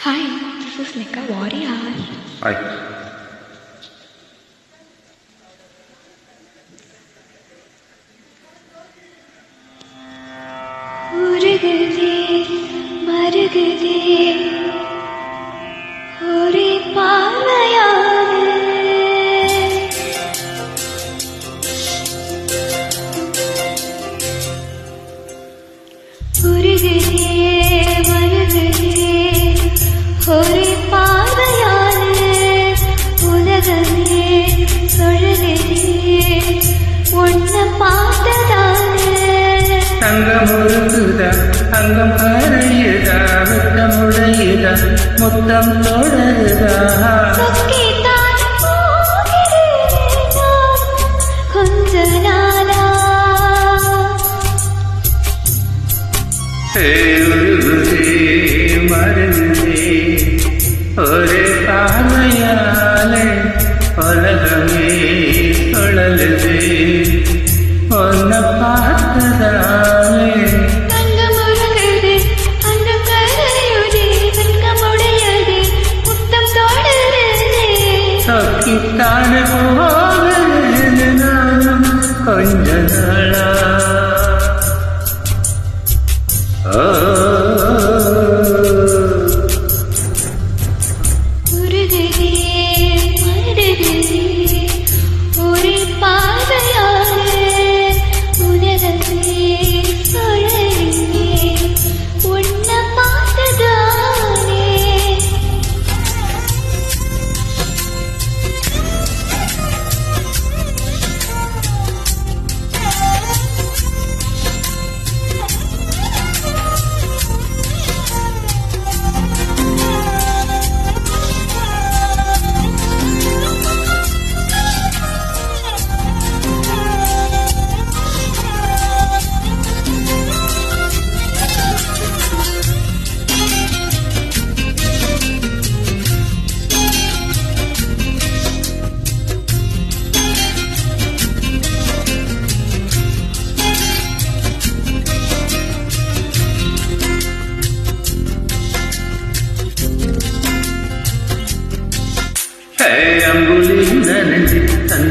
Hi, this is Nika Warrior. Hi. मुर्ग दे मर्ग दे ஒரே பார்வையாக உலகமே சொல்லுதே உன்ன பார்த்ததானே தங்கம் உருகுதா அங்கம் கரையுதா முத்தமுடையுதா முத்தம் தொடருதா? சொக்கித்தான் மருகுதே ஒரே பார்வையாலே உலகமே சுழலுதே ஒன்ன பார்த்ததாலே சொக்கித்தான போகிறேன் நானும் கொஞ்ச நாளா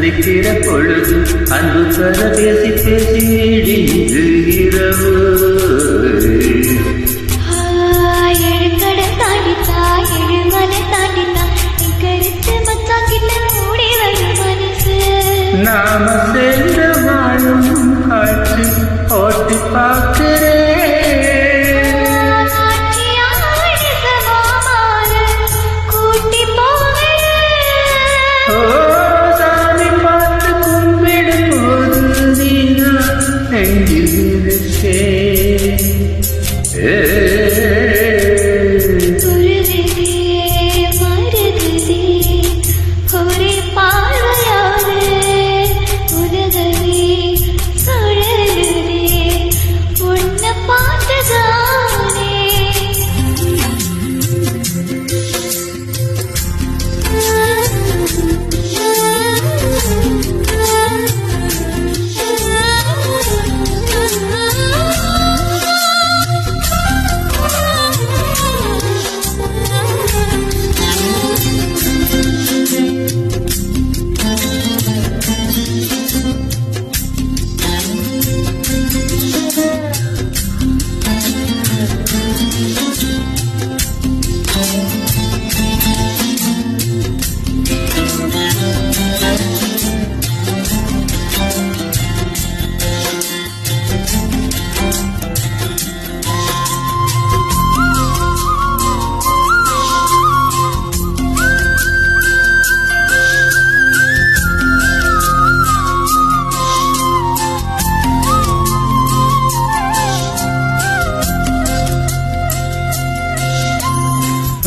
சந்திக்கிற பொழுது அன்பு தர பேசி பேசி இடிந்து இரவு நாம சேர்ந்து வாழும் காட்சி ஓட்டி பார்க்கிறேன் Hey.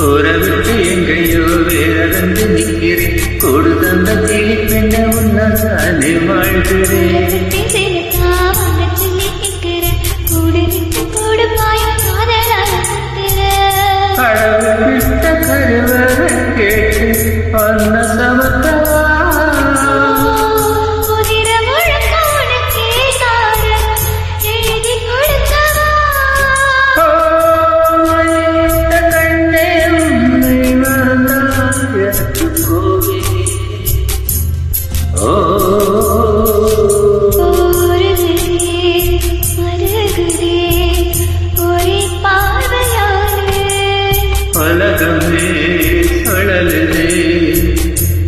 ஊரை விட்டு எங்கேயோ வேறந்து நிற்கிறேன் கூடு தந்த கிளி பெண்ண உன்னாலே வாழ்கிறேன் விட்டு சிறுத்தா வந்துட்டு நிற்கிறேன்